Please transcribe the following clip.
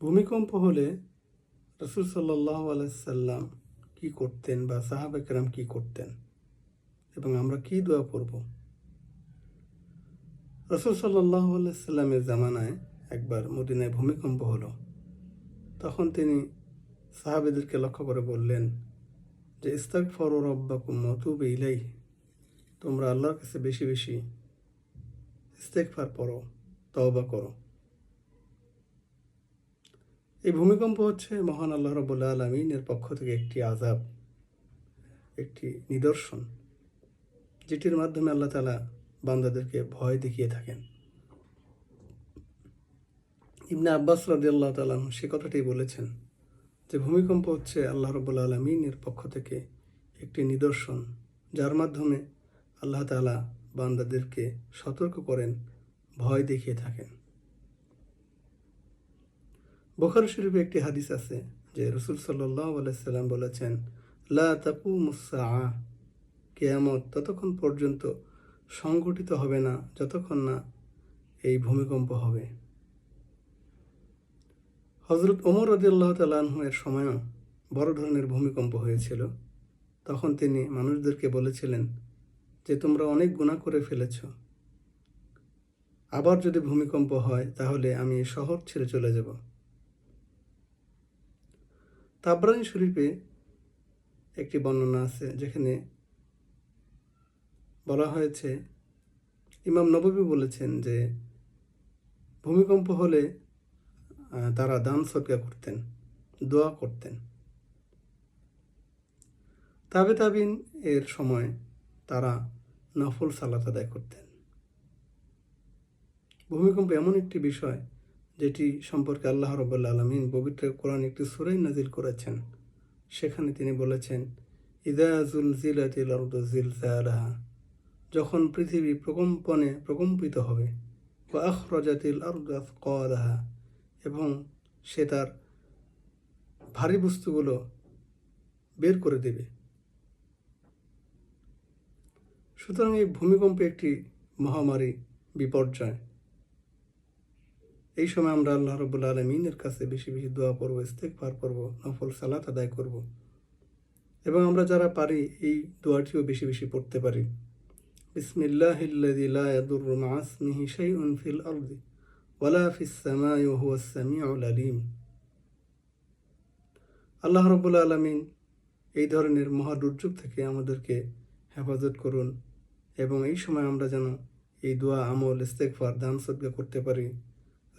ভূমিকম্প হলে রসুল সাল্লাহ আলাইসাল্লাম কি করতেন বা সাহাবেকরাম কি করতেন? এবং আমরা কি দোয়া করব? রসুল সাল্লাহ আলাইসাল্লামের জামানায় একবার মদিনায় ভূমিকম্প হলো। তখন তিনি সাহাবেদেরকে লক্ষ্য করে বললেন, যে ইস্তাক ফর রব্বাকুম মতুবে ইলাই তোমরা আল্লাহর কাছে বেশি বেশি ইস্তেকফার পড়ো, তওবা করো। এই ভূমিকম্প হচ্ছে মহান আল্লাহ রবুল্লা আলমিনের পক্ষ থেকে একটি আজাব একটি নিদর্শন, যেটির মাধ্যমে আল্লাহ তালা বান্দাদেরকে ভয় দেখিয়ে থাকেন। ইবনে আব্বাস রাজি আল্লাহ তালাম সে কথাটি বলেছেন যে ভূমিকম্প হচ্ছে আল্লাহ রবুল্লা আলমিনের পক্ষ থেকে একটি নিদর্শন, যার মাধ্যমে আল্লাহ তালা বান্দাদেরকে সতর্ক করেন, ভয় দেখিয়ে থাকেন। বোখার শরীফে একটি হাদিস আছে যে রসুল সাল্লাহ আলাইসাল্লাম বলেছেন, লা কেয়ামত ততক্ষণ পর্যন্ত সংগঠিত হবে না, যতক্ষণ না এই ভূমিকম্প হবে। হজরত ওমর রদিয়াল্লাহ তালাহ এর সময়ও বড় ধরনের ভূমিকম্প হয়েছিল। তখন তিনি মানুষদেরকে বলেছিলেন যে, তোমরা অনেক গুণা করে ফেলেছ। আবার যদি ভূমিকম্প হয়, তাহলে আমি শহর ছেড়ে চলে যাব। তাবরানি শরীফে একটি বর্ণনা আছে যেখানে বলা হয়েছে, ইমাম নববী বলেছেন যে ভূমিকম্প হলে তারা দান সৎকা করতেন, দোয়া করতেন। তাবে তাবিন এর সময় তারা নফল সালাত আদায় করতেন। ভূমিকম্প এমন একটি বিষয় যেটি সম্পর্কে আল্লাহ রবাল্লা আলমিন পবিত্র কোরআন একটি সুরাই নাজিল করেছেন। সেখানে তিনি বলেছেন ইদাজুল জিলাতিল যখন পৃথিবী প্রকম্পনে প্রকম্পিত হবে ও আখরজাতিল কলাহা এবং সে তার ভারী বস্তুগুলো বের করে দেবে। সুতরাং এই ভূমিকম্প একটি মহামারী বিপর্যয় এই সময় আমরা আল্লাহ রবুল্লা আলমিনের কাছে বেশি বেশি দোয়া করব ইস্তেকবার করব নফল সালাত আদায় করব। এবং আমরা যারা পারি, এই দোয়াটিও বেশি বেশি পড়তে পারি। ওয়ালা আলিম। আল্লাহ রবুল্লা আলমিন এই ধরনের মহা দুর্যোগ থেকে আমাদেরকে হেফাজত করুন এবং এই সময় আমরা যেন এই দোয়া, আমল ইস্তেকফার দান সদ্গা করতে পারি।